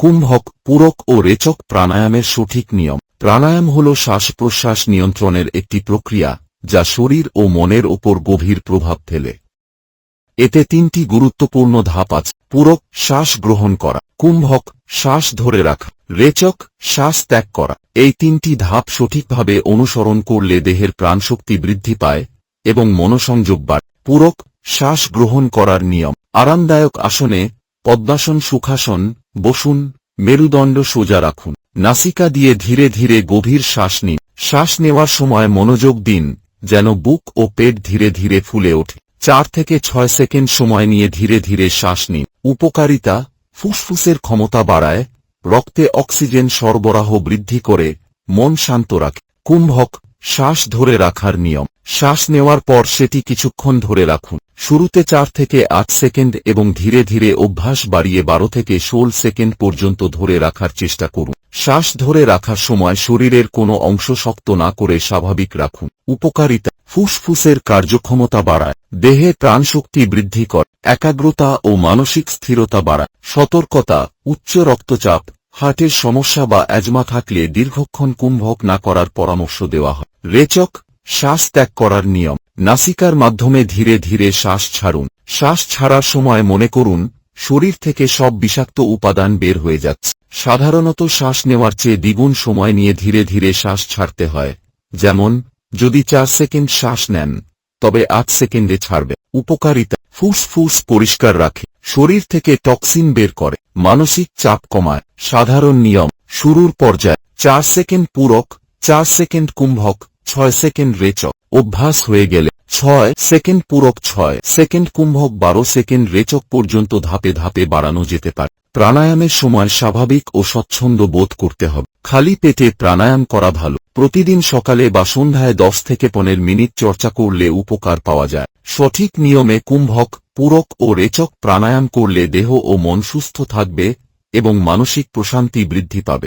কুম্ভক পূরক ও রেচক প্রাণায়ামের সঠিক নিয়ম। প্রাণায়াম হল শ্বাস প্রশ্বাস নিয়ন্ত্রণের একটি প্রক্রিয়া, যা শরীর ও মনের ওপর গভীর প্রভাব ফেলে। এতে তিনটি গুরুত্বপূর্ণ ধাপ আছে। পূরক, শ্বাস গ্রহণ করা। কুম্ভক শ্বাস ধরে রাখা। রেচক, শ্বাস ত্যাগ করা। এই তিনটি ধাপ সঠিকভাবে অনুসরণ করলে দেহের প্রাণশক্তি বৃদ্ধি পায় এবং মনোসংযোগ বাড়ে। পূরক, শ্বাস গ্রহণ করার নিয়ম। আরামদায়ক আসনে পদ্মাসন সুখাসন, বসুন, মেরুদণ্ড সোজা রাখুন। নাসিকা দিয়ে ধীরে ধীরে গভীর শ্বাস নিন। শ্বাস নেওয়ার সময় মনোযোগ দিন, যেন বুক ও পেট ধীরে ধীরে ফুলে ওঠে। চার থেকে ছয় সেকেন্ড সময় নিয়ে ধীরে ধীরে শ্বাস নিন। উপকারিতা, ফুসফুসের ক্ষমতা বাড়ায়, রক্তে অক্সিজেন সরবরাহ বৃদ্ধি করে, মন শান্ত রাখে। কুম্ভক শ্বাস ধরে রাখার নিয়ম। শ্বাস নেওয়ার পর সেটি কিছুক্ষণ ধরে রাখুন। শুরুতে চার থেকে আট সেকেন্ড এবং ধীরে ধীরে অভ্যাস বাড়িয়ে বারো থেকে ষোল সেকেন্ড পর্যন্ত ধরে রাখার চেষ্টা করুন। শ্বাস ধরে রাখার সময় শরীরের কোনো অংশ শক্ত না করে স্বাভাবিক রাখুন। উপকারিতা, ফুসফুসের কার্যক্ষমতা বাড়ায়। দেহে প্রাণশক্তি বৃদ্ধি করে। একাগ্রতা ও মানসিক স্থিরতা বাড়ায়। সতর্কতা, উচ্চ রক্তচাপ, হার্টের সমস্যা বা অ্যাজমা থাকলে দীর্ঘক্ষণ কুম্ভক না করার পরামর্শ দেওয়া হয়। রেচক, শ্বাস ত্যাগ করার নিয়ম। নাসিকার মাধ্যমে ধীরে ধীরে শ্বাস ছাড়ুন। শ্বাস ছাড়ার সময় মনে করুন, শরীর থেকে সব বিষাক্ত উপাদান বের হয়ে যাচ্ছে। সাধারণত শ্বাস নেওয়ার চেয়ে দ্বিগুণ সময় নিয়ে ধীরে ধীরে শ্বাস ছাড়তে হয়। যেমন, যদি চার সেকেন্ড শ্বাস নেন, তবে আট সেকেন্ডে ছাড়বে। উপকারিতা, ফুসফুস পরিষ্কার রাখে। শরীর থেকে টক্সিন বের করে। মানসিক চাপ কমায়। সাধারণ নিয়ম, শুরুর পর্যায়ে চার সেকেন্ড পূরক, চার সেকেন্ড কুম্ভক ছয় সেকেন্ড রেচক অভ্যাস হয়ে গেলে, ছয় সেকেন্ড পূরক, ছয় সেকেন্ড কুম্ভক, বারো সেকেন্ড রেচক পর্যন্ত ধাপে ধাপে বাড়ানো যেতে পারে। প্রাণায়ামের সময় স্বাভাবিক ও স্বচ্ছন্দ বোধ করতে হবে। খালি পেটে প্রাণায়াম করা ভালো। প্রতিদিন সকালে বা সন্ধ্যায় দশ থেকে পনেরো মিনিট চর্চা করলে উপকার পাওয়া যায়। সঠিক নিয়মে কুম্ভক, পূরক ও রেচক প্রাণায়াম করলে দেহ ও মন সুস্থ থাকবে এবং মানসিক প্রশান্তি বৃদ্ধি পাবে।